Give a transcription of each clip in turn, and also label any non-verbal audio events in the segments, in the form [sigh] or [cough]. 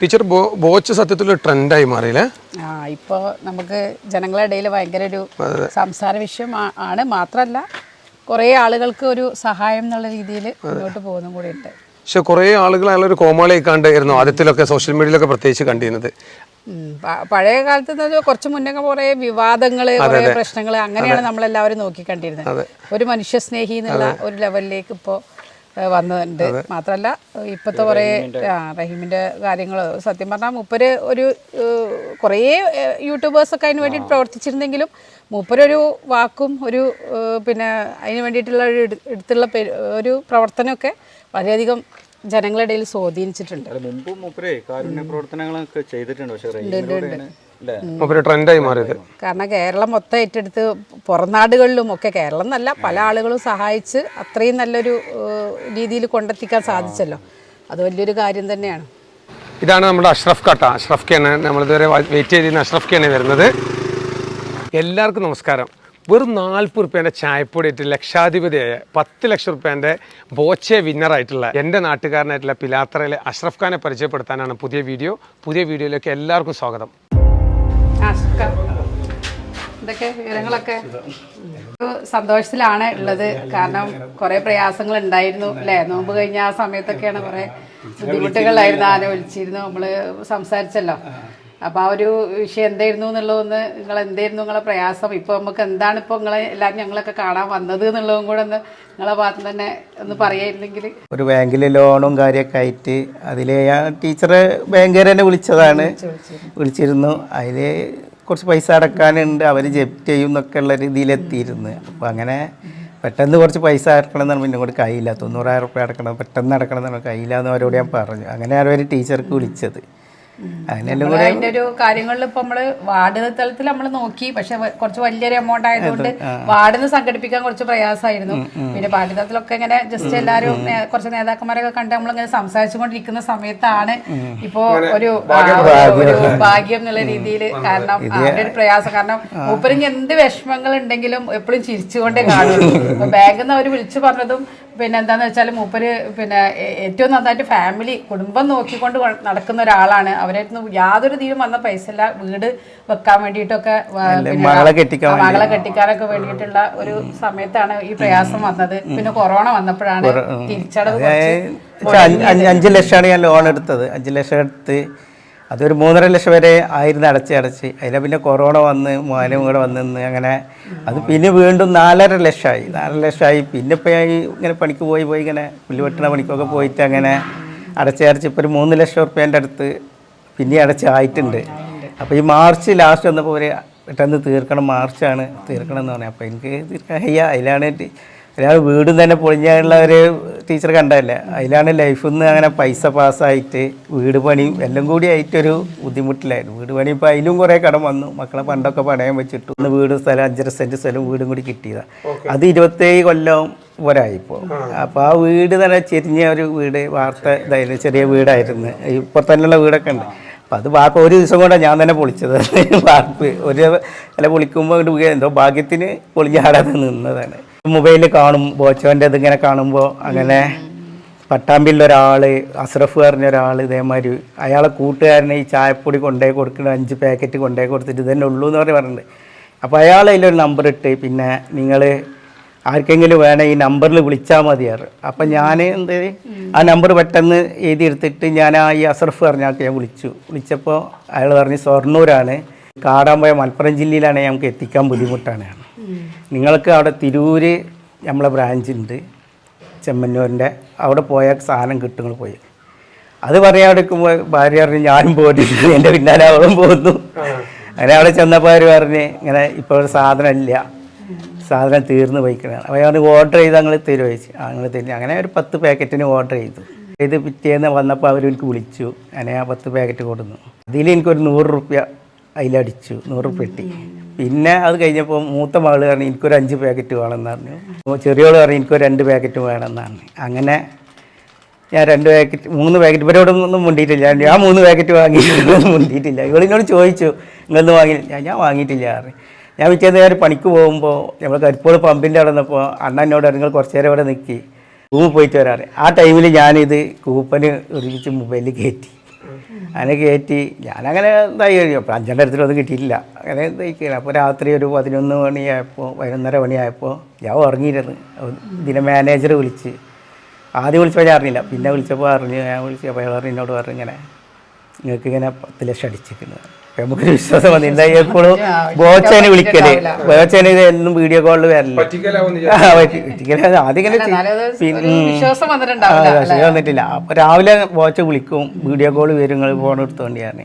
Teacher Boche സത്യത്തിൽ ട്രെൻഡായി മാറിയില്ലേ? ആ ഇപ്പോൾ നമുക്ക് ജനങ്ങളുടെ ഇടയിൽ ഭയങ്കര ഒരു സംസാര വിഷയം ആണ്. മാത്രമല്ല കുറേ ആളുകൾക്ക് ഒരു സഹായം എന്നുള്ള രീതിയിൽ മുന്നോട്ട് പോകുന്നതും കൂടി ഉണ്ട് പക്ഷെ കുറേ ആളുകൾ അയാളൊരു കോമാളിയായി കണ്ടായിരുന്നു ആദ്യത്തിലൊക്കെ സോഷ്യൽ മീഡിയയിലൊക്കെ പ്രത്യേകിച്ച് കണ്ടിരുന്നത്. പഴയ കാലത്ത് കുറച്ച് മുന്നേ കുറേ വിവാദങ്ങൾ കുറേ പ്രശ്നങ്ങൾ അങ്ങനെയാണ് നമ്മളെല്ലാവരും നോക്കിക്കണ്ടിരുന്നത്. ഒരു മനുഷ്യസ്നേഹി എന്നുള്ള ഒരു ലെവലിലേക്ക് ഇപ്പോൾ വന്നിട്ടുണ്ട് മാത്രമല്ല ഇപ്പോഴത്തെ കുറേ ആ, റഹീമിന്റെ കാര്യങ്ങൾ സത്യം പറഞ്ഞാൽ മൂപ്പര് ഒരു കുറേ യൂട്യൂബേഴ്സൊക്കെ അതിന് വേണ്ടി പ്രവർത്തിച്ചിരുന്നെങ്കിലും മൂപ്പരൊരു വാക്കും ഒരു പിന്നെ അതിന് വേണ്ടിയിട്ടുള്ള ഒരു എടു- എടുത്തുള്ള ഒരു പ്രവർത്തനമൊക്കെ വളരെയധികം ജനങ്ങളുടെ ഇടയിൽ സ്വാധീനിച്ചിട്ടുണ്ട്. മുമ്പ് മൂപ്പരേ കാരുണ്യ പ്രവർത്തനങ്ങളൊക്കെ ചെയ്തിട്ടുണ്ട്. പക്ഷെ ട്രെൻഡായി മാറിയത്. കാരണം കേരളം മൊത്തം ഏറ്റെടുത്ത് പുറം നാടുകളിലും ഒക്കെ കേരളം എന്നല്ല പല ആളുകളും സഹായിച്ച് അത്രയും നല്ലൊരു രീതിയിൽ കൊണ്ടെത്തിക്കാൻ സാധിച്ചല്ലോ. അത് വലിയൊരു കാര്യം തന്നെയാണ്. ഇതാണ് നമ്മുടെ അഷ്റഫ് കട്ട. അഷ്റഫ് കെയാണ് നമ്മളിതുവരെ വെയിറ്റ് ചെയ്തിരുന്ന അഷ്റഫ് കെയാണ് വരുന്നത്. എല്ലാവർക്കും നമസ്കാരം. വെറും നാൽപ്പത് റുപ്യേന്റെ ചായപ്പൊടി ഇട്ട് ലക്ഷാധിപതിയായ പത്ത് ലക്ഷം റുപ്യേന്റെ ബോച്ചെ വിന്നറായിട്ടുള്ള എന്റെ നാട്ടുകാരനായിട്ടുള്ള പിലാത്രയിലെ അഷ്റഫ് ഖാനെ പരിചയപ്പെടുത്താനാണ് പുതിയ വീഡിയോ. പുതിയ വീഡിയോയിലേക്ക് എല്ലാവർക്കും സ്വാഗതം. എന്തൊക്കെ വിവരങ്ങളൊക്കെ സന്തോഷത്തിലാണ് ഉള്ളത്. കാരണം കുറെ പ്രയാസങ്ങൾ ഉണ്ടായിരുന്നു അല്ലേ? നോമ്പ് കഴിഞ്ഞ ആ സമയത്തൊക്കെയാണ് കുറെ ബുദ്ധിമുട്ടുകളായിരുന്നു. ആന വിളിച്ചിരുന്നു. നമ്മൾ സംസാരിച്ചല്ലോ. അപ്പൊ ആ ഒരു വിഷയം എന്തായിരുന്നു എന്നുള്ളതൊന്ന് നിങ്ങൾ എന്തായിരുന്നു നിങ്ങളെ പ്രയാസം? ഇപ്പൊ നമുക്ക് എന്താണ് ഇപ്പൊ നിങ്ങളെ എല്ലാവരും ഞങ്ങളൊക്കെ കാണാൻ വന്നത് എന്നുള്ളതും കൂടെ ഒന്ന് നിങ്ങളെ ഭാഗത്ത് തന്നെ ഒന്ന് പറയായിരുന്നെങ്കിൽ. ഒരു ബാങ്കിൽ ലോണും കാര്യമൊക്കെ ആയിട്ട് അതിൽ ഞാൻ ടീച്ചറ് ബാങ്കുകാരെ തന്നെ വിളിച്ചതാണ്. വിളിച്ചിരുന്നു. അതിൽ കുറച്ച് പൈസ അടക്കാനുണ്ട്. അവർ ജപ്റ്റ് ചെയ്യും എന്നൊക്കെ ഉള്ള രീതിയിലെത്തിയിരുന്നു അപ്പോൾ അങ്ങനെ പെട്ടെന്ന് കുറച്ച് പൈസ അടക്കണം എന്ന് പറഞ്ഞാൽ ഇങ്ങോട്ട് കയ്യില്ല. തൊണ്ണൂറായിരം റുപ്യ അടക്കണം പെട്ടെന്ന് അടക്കണം എന്ന് പറഞ്ഞാൽ കയ്യില്ല എന്ന് അവരോട് ഞാൻ പറഞ്ഞു. അങ്ങനെ അവർ ടീച്ചർക്ക് വിളിച്ചത്. അതിന്റെ ഒരു കാര്യങ്ങളിൽ ഇപ്പൊ നമ്മൾ വാർഡ് തലത്തിൽ നമ്മൾ നോക്കി. പക്ഷെ കുറച്ച് വലിയൊരു എമൗണ്ട് ആയതുകൊണ്ട് വാർഡിൽ നിന്ന് സംഘടിപ്പിക്കാൻ കുറച്ച് പ്രയാസമായിരുന്നു. പിന്നെ പാർട്ടി തലത്തിലൊക്കെ ഇങ്ങനെ ജസ്റ്റ് എല്ലാരും കുറച്ച് നേതാക്കന്മാരൊക്കെ കണ്ട് നമ്മളിങ്ങനെ സംസാരിച്ചുകൊണ്ടിരിക്കുന്ന സമയത്താണ് ഇപ്പോ ഒരു ഒരു ഭാഗ്യം എന്നുള്ള രീതിയിൽ കാരണം അവരുടെ ഒരു പ്രയാസം. കാരണം മൂപ്പരിഞ്ഞ് എന്ത് വിഷമങ്ങൾ ഉണ്ടെങ്കിലും എപ്പോഴും ചിരിച്ചുകൊണ്ടേ കാണും. ബാങ്കിൽ നിന്ന് അവർ വിളിച്ചു പറഞ്ഞതും പിന്നെ എന്താന്ന് വെച്ചാൽ മൂപ്പര് പിന്നെ ഏറ്റവും നന്നായിട്ട് ഫാമിലി കുടുംബം നോക്കിക്കൊണ്ട് നടക്കുന്ന ഒരാളാണ്. അവരായിരുന്നു യാതൊരു തീരും വന്ന പൈസ ഇല്ല വീട് വെക്കാൻ വേണ്ടിയിട്ടൊക്കെ മകളെ കെട്ടിക്കാനൊക്കെ വേണ്ടിയിട്ടുള്ള ഒരു സമയത്താണ് ഈ പ്രയാസം വന്നത്. പിന്നെ കൊറോണ വന്നപ്പോഴാണ് തിരിച്ചടവ് അഞ്ച് ലക്ഷമാണ് ഞാൻ ലോൺ എടുത്തത്. അഞ്ച് ലക്ഷം എടുത്ത് അതൊരു മൂന്നര ലക്ഷം വരെ ആയിരുന്നു അടച്ച് അടച്ച്. അതിലെ പിന്നെ കൊറോണ വന്ന് മൂവാനും കൂടെ വന്നിന്ന് അങ്ങനെ. അത് പിന്നെ വീണ്ടും നാലര ലക്ഷമായി നാലര ലക്ഷമായി പിന്നെ ഇപ്പോൾ ഇങ്ങനെ പണിക്ക് പോയി പോയി ഇങ്ങനെ പുല്ല് വെട്ടണ പണിക്കൊക്കെ പോയിട്ട് അങ്ങനെ അടച്ച് അടച്ച് ഇപ്പോൾ ഒരു മൂന്ന് ലക്ഷം റുപ്യേന്റെ അടുത്ത് പിന്നെ അടച്ച് ആയിട്ടുണ്ട്. അപ്പോൾ ഈ മാർച്ച് ലാസ്റ്റ് വന്നപ്പോൾ ഒരു പെട്ടെന്ന് തീർക്കണം മാർച്ചാണ് തീർക്കണം എന്ന് പറഞ്ഞത്. അപ്പോൾ എനിക്ക് തീർക്കാൻ ഹയ്യ. അതിലാണ് ഒരാൾ വീടും തന്നെ പൊളിഞ്ഞുള്ള ഒരു ടീച്ചർ കണ്ടതല്ലേ? അതിലാണ് ലൈഫിൽ നിന്ന് അങ്ങനെ പൈസ പാസ്സായിട്ട് വീട് പണിയും എല്ലാം കൂടി ആയിട്ടൊരു ബുദ്ധിമുട്ടിലായിരുന്നു. വീട് പണി ഇപ്പോൾ അതിലും കുറേ കടം വന്നു. മക്കളെ പണ്ടൊക്കെ പണയം വെച്ചിട്ടു. ഒന്ന് വീട് സ്ഥലം അഞ്ചര സെന്റ് സ്ഥലം വീടും കൂടി കിട്ടിയതാണ് അത് ഇരുപത്തേഴ് കൊല്ലം പോരായിപ്പോൾ അപ്പോൾ ആ വീട് തന്നെ ചെരിഞ്ഞ ഒരു വീട് വാർത്ത ഇതായിരുന്നു ചെറിയ വീടായിരുന്നു. ഇപ്പോൾ തന്നെയുള്ള വീടൊക്കെ ഉണ്ട്. അപ്പം അത് വാർപ്പ് ഒരു ദിവസം കൊണ്ടാണ് ഞാൻ തന്നെ പൊളിച്ചത്. [laughs] വാർപ്പ് ഒരു അല്ല പൊളിക്കുമ്പോൾ എന്തോ ഭാഗ്യത്തിന് പൊളിഞ്ഞാടാതെ നിന്നതാണ്. മൊബൈലിൽ കാണും ബോച്ചോന്റെ ഇതിങ്ങനെ കാണുമ്പോൾ അങ്ങനെ പട്ടാമ്പിലുള്ള ഒരാൾ അസ്രഫ് പറഞ്ഞ ഒരാൾ ഇതേമാതിരി അയാളെ കൂട്ടുകാരനെ ഈ ചായപ്പൊടി കൊണ്ടേ കൊടുക്കുന്ന അഞ്ച് പാക്കറ്റ് കൊണ്ടേ കൊടുത്തിട്ട് ഇതന്നെ ഉള്ളൂ എന്ന് പറഞ്ഞ് പറഞ്ഞിട്ടുണ്ട്. അപ്പോൾ അയാൾ അതിലൊരു നമ്പർ ഇട്ട് പിന്നെ നിങ്ങൾ ആർക്കെങ്കിലും വേണേ ഈ നമ്പറിൽ വിളിച്ചാൽ മതിയാറ് അപ്പം ഞാൻ എന്ത് ആ നമ്പർ പെട്ടെന്ന് എഴുതി എടുത്തിട്ട് ഞാൻ ആ ഈ അസർഫ് പറഞ്ഞ ആൾക്ക് ഞാൻ വിളിച്ചു. വിളിച്ചപ്പോൾ അയാൾ പറഞ്ഞ് ഷൊർണൂരാണ് പോയ മലപ്പുറം ജില്ലയിലാണ് നമുക്ക് എത്തിക്കാൻ ബുദ്ധിമുട്ടാണ്. നിങ്ങൾക്ക് അവിടെ തിരൂര് നമ്മളെ ബ്രാഞ്ചുണ്ട് ചെമ്മന്നൂരിന്റെ. അവിടെ പോയാൽ സാധനം കിട്ടും നിങ്ങൾ പോയി. അത് പറയാൻ എടുക്കുമ്പോൾ ഭാര്യ പറഞ്ഞു ഞാനും പോയിട്ടില്ല എന്റെ പിന്നാലെ അവളും പോകുന്നു അങ്ങനെ അവിടെ ചെന്നപ്പോൾ അവർ പറഞ്ഞ് ഇങ്ങനെ ഇപ്പോൾ സാധനം ഇല്ല. സാധനം തീർന്നു പോയിക്കണതാണ്. അപ്പോൾ ഞാൻ ഓർഡർ ചെയ്ത് ഞങ്ങൾ തരുമോ? ആ ഞങ്ങൾ തരും അങ്ങനെ ഒരു പത്ത് പാക്കറ്റിന് ഓർഡർ ചെയ്തു. ഇത് പിറ്റേന്ന് വന്നപ്പോൾ അവർ എനിക്ക് വിളിച്ചു. അങ്ങനെ ആ പത്ത് പാക്കറ്റ് കൊടുന്നു അതിൽ എനിക്കൊരു നൂറ് റുപ്യ അതിലടിച്ചു നൂറ് റുപ്യ കിട്ടി. പിന്നെ അത് കഴിഞ്ഞപ്പോൾ മൂത്ത മകൾ പറഞ്ഞു എനിക്കൊരു അഞ്ച് പാക്കറ്റ് വേണമെന്ന് പറഞ്ഞു ചെറിയോൾ പറഞ്ഞു എനിക്കൊരു രണ്ട് പാക്കറ്റ് വേണമെന്നാണ് അങ്ങനെ ഞാൻ രണ്ട് പാക്കറ്റ് മൂന്ന് പാക്കറ്റ് ഇവരോടൊന്നും മുണ്ടിയിട്ടില്ല. ഞാൻ മൂന്ന് പാക്കറ്റ് വാങ്ങിയിട്ടൊന്നും മുണ്ടിയിട്ടില്ല. ഇവളിനോട് ചോദിച്ചു നിങ്ങളൊന്നും വാങ്ങിയില്ല? ഞാൻ ഞാൻ വാങ്ങിയിട്ടില്ല പറഞ്ഞു. ഞാൻ വിളിച്ചത് നേരം പണിക്ക് പോകുമ്പോൾ നമ്മൾ കരിപ്പോൾ പമ്പിന്റെ അവിടെ നിന്നപ്പോൾ അണ്ണ എന്നോട് പറഞ്ഞു, നിങ്ങൾ കുറച്ച് നേരം ഇവിടെ നിൽക്കി കൂപ്പ് പോയിട്ട് വരാറ് ആ ടൈമിൽ ഞാനിത് കൂപ്പന് ഒരുമിച്ച് മൊബൈലിൽ കയറ്റി അങ്ങനെ കയറ്റി. ഞാനങ്ങനെ കഴിഞ്ഞു അപ്പോൾ അഞ്ചെണ്ണം അടുത്തിട്ടൊന്നും കിട്ടിയില്ല അങ്ങനെ തയ്ക്കില്ല അപ്പോൾ രാത്രി ഒരു പതിനൊന്ന് മണിയായപ്പോൾ പതിനൊന്നര മണിയായപ്പോൾ ഞാൻ ഉറങ്ങിയിരുന്നു. ഇതിന്റെ മാനേജർ വിളിച്ച്. ആദ്യം വിളിച്ചപ്പോൾ ഞാൻ അറിഞ്ഞില്ല. പിന്നെ വിളിച്ചപ്പോൾ അറിഞ്ഞു ഞാൻ വിളിച്ചപ്പോൾ അയാൾ പറഞ്ഞു എന്നോട് പറഞ്ഞു ഇങ്ങനെ നിങ്ങൾക്ക് ഇങ്ങനെ പത്ത് ലക്ഷം അടിച്ചിരിക്കുന്നത് നമുക്കൊരു വിശ്വാസം വന്നില്ല എപ്പോഴും ബോച്ചേനെ വിളിക്കൽ. ബോച്ചേനെ ഇത് എന്നും വീഡിയോ കോളിൽ വരൽ. ആദ്യം വിശ്വാസം വന്നിട്ടില്ല. അപ്പൊ രാവിലെ ബോച്ച വിളിക്കും. വീഡിയോ കോൾ വരും നിങ്ങൾ ഫോൺ എടുത്തുകൊണ്ടാണ്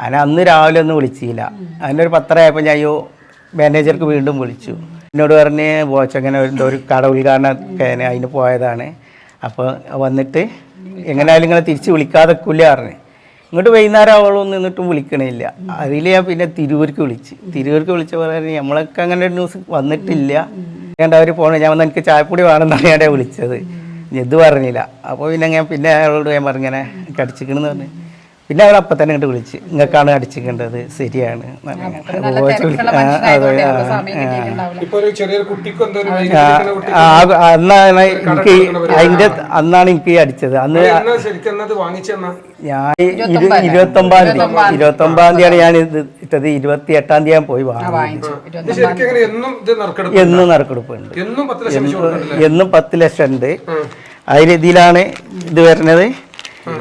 അങ്ങനെ അന്ന് രാവിലെ ഒന്നും വിളിച്ചില്ല. അതിന്റെ ഒരു പത്രമായപ്പോൾ ഞാൻ അയ്യോ മാനേജർക്ക് വീണ്ടും വിളിച്ചു. എന്നോട് പറഞ്ഞ് ബോച്ച അങ്ങനെ ഒരു- ഒരു കട ഉദ്ഘാടനം അതിന് പോയതാണ്. അപ്പോൾ വന്നിട്ട് എങ്ങനെയായാലും നിങ്ങളെ തിരിച്ച് വിളിക്കാതെ കുല്ല പറഞ്ഞു. ഇങ്ങോട്ട് വൈകുന്നേരം അവളൊന്നും നിന്നിട്ടും വിളിക്കണില്ല. അതിൽ ഞാൻ പിന്നെ തിരുവൂർക്ക് വിളിച്ച്. തിരുവൂർക്ക് വിളിച്ച പോലെ നമ്മളൊക്കെ അങ്ങനെ ന്യൂസ് വന്നിട്ടില്ല. ഞാൻ അവർ പോണ ഞാൻ വന്ന് എനിക്ക് ചായപ്പൊടി വേണമെന്നാണ് ഞാൻ വിളിച്ചത്. ഇത് പറഞ്ഞില്ല. അപ്പോൾ പിന്നെ ഞാൻ പിന്നെ അയാളോട് ഞാൻ പറഞ്ഞിങ്ങനെ കടിച്ചിക്കണെന്ന് പറഞ്ഞു. പിന്നെ അവർ അപ്പം തന്നെ ഇങ്ങോട്ട് വിളിച്ച് നിങ്ങൾക്കാണ് അടിച്ചിക്കേണ്ടത് ശരിയാണ്. അന്നാണ് എനിക്ക് അതിന്റെ അന്നാണ് എനിക്ക് അടിച്ചത്. അന്ന് ഞാൻ ഇരു- ഇരുപത്തൊമ്പതാം തീയതി. ഇരുപത്തൊമ്പതാം തീയതിയാണ് ഞാൻ ഇത് ഇട്ടത്. ഇരുപത്തി എട്ടാം തീയതി ഞാൻ പോയി വാങ്ങി വാങ്ങിച്ചു. എന്നും ഇത് നറുക്കെടുപ്പ് എന്നും നറുക്കെടുപ്പുണ്ട്. എന്നും പത്ത് ലക്ഷം വെച്ച് എന്നും പത്ത് ലക്ഷം ഉണ്ട്. അതിൽ ഇതിലാണ് ഇത് വരുന്നത്.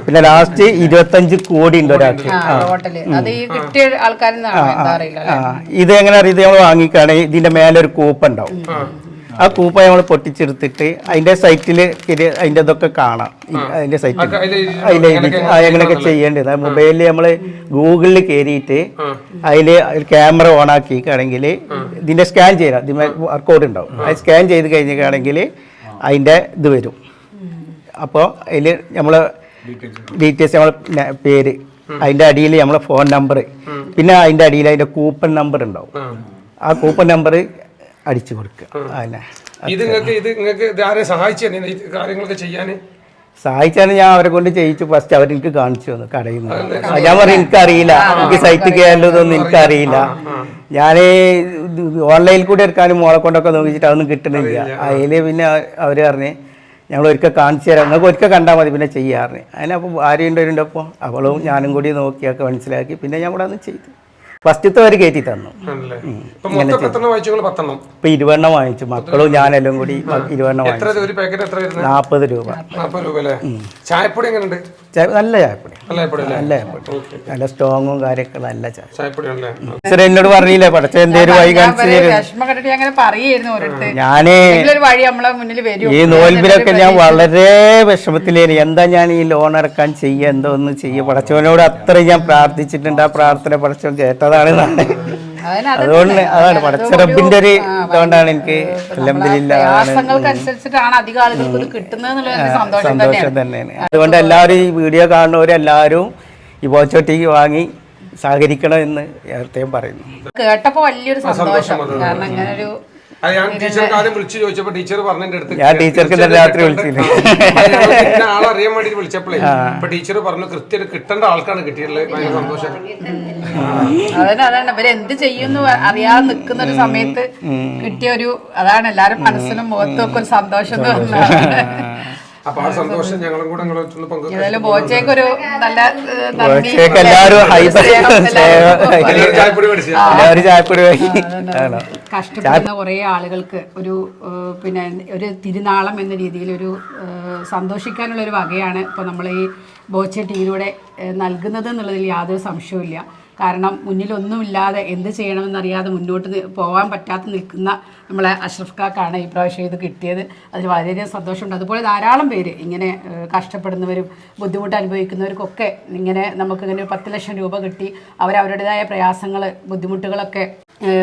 പിന്നെ ലാസ്റ്റ് ഇരുപത്തഞ്ച് കോടി ഉണ്ട് ഒരാൾക്ക് ആ ഹോട്ടൽ. അത് ഈ കിട്ടിയ ആൾക്കാരിൽ നിന്നാണോ? എന്താ അറിയില്ല ആ. ഇത് എങ്ങനെ അറിയത് ഇത് നമ്മൾ വാങ്ങിക്കുകയാണെങ്കിൽ ഇതിന്റെ മേലെ ഒരു കൂപ്പ ഉണ്ടാവും. ആ. കൂപ്പ നമ്മൾ പൊട്ടിച്ചെടുത്തിട്ട് അതിന്റെ സൈറ്റിൽ അതിന്റെ ഇതൊക്കെ കാണാം. അതിന്റെ സൈറ്റിൽ അതിൽ എങ്ങനെയൊക്കെ ചെയ്യേണ്ടത്. മൊബൈലിൽ നമ്മൾ ഗൂഗിളിൽ കയറിയിട്ട് അതിൽ ക്യാമറ ഓൺ ആക്കിക്കുകയാണെങ്കിൽ ഇതിന്റെ സ്കാൻ ചെയ്യാം ഇതിന് വർക്കൗട്ട് ഉണ്ടാവും. അത് സ്കാൻ ചെയ്ത് കഴിഞ്ഞിട്ടാണെങ്കിൽ അതിന്റെ ഇത് വരും. അപ്പോൾ അതിൽ നമ്മൾ ഡീറ്റെയിൽസ് നമ്മളെ പേര്. അതിന്റെ അടിയിൽ നമ്മളെ ഫോൺ നമ്പർ പിന്നെ അതിന്റെ അടിയിൽ അതിന്റെ കൂപ്പൺ നമ്പർ ഉണ്ടാവും. ആ കൂപ്പൺ നമ്പർ അടിച്ചു കൊടുക്കുക. അതന്നെ ഇത് നിങ്ങൾക്ക് ഇത് നിങ്ങൾക്ക് ഇതാരെ സഹായിച്ചു കാര്യങ്ങളൊക്കെ ചെയ്യാൻ സഹായിച്ചാണ് ഞാൻ അവരെ കൊണ്ട് ചെയ്യിച്ചു. ഫസ്റ്റ് അവർ എനിക്ക് കാണിച്ചു തന്നു കടയിൽ നിന്ന്. ഞാൻ പറഞ്ഞു എനിക്കറിയില്ല. എനിക്ക് സൈറ്റ് കയറേണ്ടതൊന്നും എനിക്കറിയില്ല. ഞാൻ ഓൺലൈനിൽ കൂടെ എടുക്കാനും മോളെ കൊണ്ടൊക്കെ നോക്കിച്ചിട്ട് അതൊന്നും കിട്ടണില്ല. അതിൽ പിന്നെ അവർ പറഞ്ഞ് ഞങ്ങൾ ഒരിക്കൽ കാണിച്ചു തരാം. നിങ്ങൾക്ക് ഒരിക്കൽ കണ്ടാൽ മതി പിന്നെ ചെയ്യാറിന് അതിനപ്പോൾ അവരുണ്ട് അപ്പോൾ അവളും ഞാനും കൂടി നോക്കിയൊക്കെ മനസ്സിലാക്കി പിന്നെ ഞാൻ ഇവിടെ അന്ന് ചെയ്തു. ഫസ്റ്റത്തെ അവർ കയറ്റി തന്നു. ഇപ്പൊ ഇരുപെണ്ണം വാങ്ങിച്ചു. മക്കളും ഞാനെല്ലാം കൂടി ഇരുപെണ്ണം വാങ്ങിച്ചു. നാൽപ്പത് രൂപ. ചായപ്പൊടി എങ്ങനെയുണ്ട് നല്ല ചായപ്പൊടി. നല്ല ചായപ്പൊടി നല്ല സ്ട്രോങ്ങും കാര്യമൊക്കെ നല്ല ചായ. എന്നോട് പറഞ്ഞില്ലേ പടച്ച എന്തേലും വഴി കാണിച്ചു ഞാൻ ഒരു വഴി നമ്മളെ മുന്നിൽ വരും. ഈ നോൽബിലൊക്കെ ഞാൻ വളരെ വിഷമത്തിലേന് എന്താ ഞാൻ ഈ ലോൺ അടക്കാൻ ചെയ്യുക എന്തോ ഒന്ന് ചെയ്യുക? പടച്ചവനോട് അത്ര ഞാൻ പ്രാർത്ഥിച്ചിട്ടുണ്ട്. ആ പ്രാർത്ഥന പടച്ചവൻ കേട്ടതാണ് അതുകൊണ്ട് അതാണ് പടച്ചിറപ്പിന്റെ ഒരു ഇതുകൊണ്ടാണ് എനിക്ക് പ്രയാസങ്ങൾക്കനുസരിച്ചിട്ടാണ് അധികം ആളുകൾക്ക് കിട്ടുന്നത് സന്തോഷം തന്നെയാണ്. അതുകൊണ്ട് എല്ലാവരും ഈ വീഡിയോ കാണുന്നവരെല്ലാവരും ഈ ബോച്ചോട്ടിക്ക് വാങ്ങി സഹകരിക്കണം എന്ന് നേരത്തെയും പറയുന്നു. കേട്ടപ്പോ വലിയൊരു സന്തോഷം കാരണം ഇങ്ങനെ ഒരു അത് ഞാൻ ടീച്ചർക്ക് ആദ്യം വിളിച്ചു ചോദിച്ചപ്പോ ടീച്ചർ പറഞ്ഞതിന്റെ അടുത്ത് ഞാൻ ടീച്ചർക്ക് ഇന്നലെ രാത്രി വിളിച്ചില്ലേ? ആളറിയാൻ വേണ്ടി വിളിച്ചപ്പോഴേ ഇപ്പൊ ടീച്ചർ പറഞ്ഞു കൃത്യം കിട്ടേണ്ട ആൾക്കാണ് കിട്ടിയിട്ടുള്ളത്. ഭയങ്കര സന്തോഷം. അതന്നെ അതാണ് ഇവർ എന്ത് ചെയ്യുന്നു അറിയാതെ നിൽക്കുന്ന ഒരു സമയത്ത് കിട്ടിയ ഒരു അതാണ് എല്ലാരും മനസ്സിനും മുഖത്തും ഒക്കെ ഒരു സന്തോഷം അപ്പൊ ആ സന്തോഷം ഞങ്ങളും കൂടെ നിങ്ങളെ ഒന്ന് പങ്കു ഏതായാലും ബോച്ചയ്ക്ക് ഒരു നല്ല ഏഹ്, നന്ദി. ബോച്ചയ്ക്ക് എല്ലാവരും ഹൈ- സ്നേഹം. എല്ലാവരും ചായപ്പൊടി മേടിച്ചു. എല്ലാവരും ചായപ്പൊടി വാങ്ങി ആണോ? കഷ്ടപ്പെടുന്ന കുറേ ആളുകൾക്ക് ഒരു ഏഹ്, പിന്നെ ഒരു തിരുനാളം എന്ന രീതിയിൽ ഒരു ഏഹ്, സന്തോഷിക്കാനുള്ള ഒരു വകയാണ് ഇപ്പോൾ നമ്മൾ ഈ ബോച്ചെ ടീയിലൂടെ ഏഹ്, നൽകുന്നത് എന്നുള്ളതിൽ യാതൊരു സംശയവുമില്ല. കാരണം മുന്നിലൊന്നുമില്ലാതെ എന്ത് ചെയ്യണമെന്നറിയാതെ മുന്നോട്ട് പോകാൻ പറ്റാത്ത നിൽക്കുന്ന നമ്മളെ അഷ്റഫ് കാക്കാണ് ഈ പ്രാവശ്യം ഇത് കിട്ടിയത്. അതിൽ വളരെയധികം സന്തോഷമുണ്ട്. അതുപോലെ ധാരാളം പേര് ഇങ്ങനെ കഷ്ടപ്പെടുന്നവരും ബുദ്ധിമുട്ട് അനുഭവിക്കുന്നവർക്കൊക്കെ ഇങ്ങനെ നമുക്ക് ഇങ്ങനെ ഒരു പത്ത് ലക്ഷം രൂപ കിട്ടി. അവരവരുടേതായ പ്രയാസങ്ങൾ ബുദ്ധിമുട്ടുകളൊക്കെ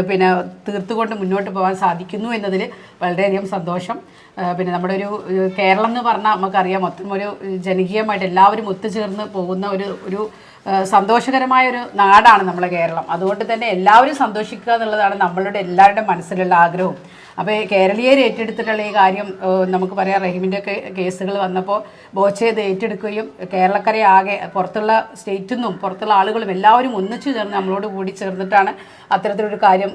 പിന്നെ തീർത്തുകൊണ്ട് മുന്നോട്ട് പോകാൻ സാധിക്കുന്നു എന്നതിൽ വളരെയധികം സന്തോഷം. പിന്നെ നമ്മുടെ ഒരു കേരളം എന്ന് പറഞ്ഞാൽ നമുക്കറിയാം മൊത്തം ഒരു ജനകീയമായിട്ട് എല്ലാവരും ഒത്തുചേർന്ന് പോകുന്ന ഒരു ഒരു സന്തോഷകരമായ ഒരു നാടാണ് നമ്മുടെ കേരളം. അതുകൊണ്ട് തന്നെ എല്ലാവരും സന്തോഷിക്കുക എന്നുള്ളതാണ് നമ്മളുടെ എല്ലാവരുടെ മനസ്സിലുള്ള ആഗ്രഹവും. അപ്പോൾ കേരളീയർ ഏറ്റെടുത്തിട്ടുള്ള ഈ കാര്യം നമുക്ക് പറയാം റഹീമിന്റെ ഒക്കെ കേസുകൾ വന്നപ്പോൾ ബോച്ചെ ഇത് ഏറ്റെടുക്കുകയും കേരളക്കരെ ആകെ പുറത്തുള്ള സ്റ്റേറ്റിൽ നിന്നും പുറത്തുള്ള ആളുകളും എല്ലാവരും ഒന്നിച്ചു ചേർന്ന് നമ്മളോട് കൂടി ചേർന്നിട്ടാണ് അത്തരത്തിലൊരു കാര്യം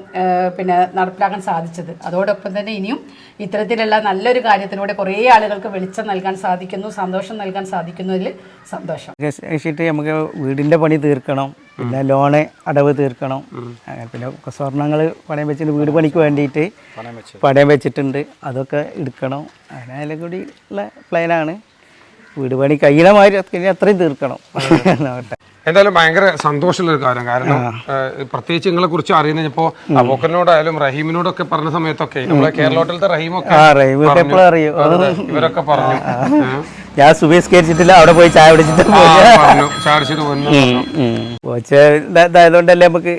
പിന്നെ നടപ്പിലാക്കാൻ സാധിച്ചത്. അതോടൊപ്പം തന്നെ ഇനിയും ഇത്തരത്തിലുള്ള നല്ലൊരു കാര്യത്തിലൂടെ കുറേ ആളുകൾക്ക് വെളിച്ചം നൽകാൻ സാധിക്കുന്നു സന്തോഷം നൽകാൻ സാധിക്കുന്നതിൽ സന്തോഷം. നമുക്ക് നമുക്ക് വീടിന്റെ പണി തീർക്കണം പിന്നെ ലോണ് അടവ് തീർക്കണം. അങ്ങനെ പിന്നെ സ്വർണങ്ങൾ പണയം വെച്ചിട്ട് വീട് പണിക്ക് വേണ്ടിയിട്ട് പണയം വെച്ചിട്ടുണ്ട്. അതൊക്കെ എടുക്കണം. അങ്ങനെ അതിലെ കൂടി ഉള്ള പ്ലാനാണ് വീട് പണി കഴിയണ മാതിരി അത്രയും തീർക്കണം. എന്തായാലും ഭയങ്കര സന്തോഷമുള്ള ഒരു കാര്യം. കാരണം പ്രത്യേകിച്ച് നിങ്ങളെ കുറിച്ച് അറിയുന്നപ്പോ അബോക്കനോടായാലും റഹീമിനോടൊക്കെ പറഞ്ഞ സമയത്തൊക്കെ നമ്മളെ കേരളോട്ടിലത്തെ റഹീമൊക്കെ ഇവരൊക്കെ പറഞ്ഞു. ഞാൻ സുബീസ്കരിച്ചിട്ടില്ല അവിടെ പോയി ചായ പിടിച്ചിട്ട് ഇതായതുകൊണ്ടല്ലേ നമുക്ക്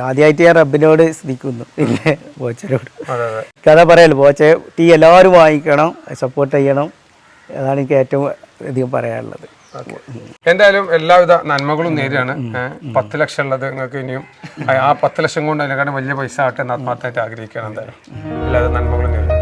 ആദ്യമായിട്ട് ഞാൻ റബ്ബിനോട് സ്നിക്കുന്നു പിന്നെ ബോച്ചനോട്? കഥ പറയല്ലോ ബോച്ച ടീ എല്ലാവരും വാങ്ങിക്കണം സപ്പോർട്ട് ചെയ്യണം. അതാണ് എനിക്ക് ഏറ്റവും അധികം പറയാനുള്ളത്. എന്തായാലും എല്ലാവിധ നന്മകളും നേരെയാണ്. ഏഹ്, പത്ത് ലക്ഷം ഉള്ളത് നിങ്ങൾക്ക് ഇനിയും ആ- പത്ത് ലക്ഷം കൊണ്ട് അതിനെക്കാളും വലിയ പൈസ ആട്ടെ എന്ന് ആത്മാർത്ഥമായിട്ട് ആഗ്രഹിക്കുകയാണ് എന്തായാലും. എല്ലാവിധ നന്മകളും നേരിടും.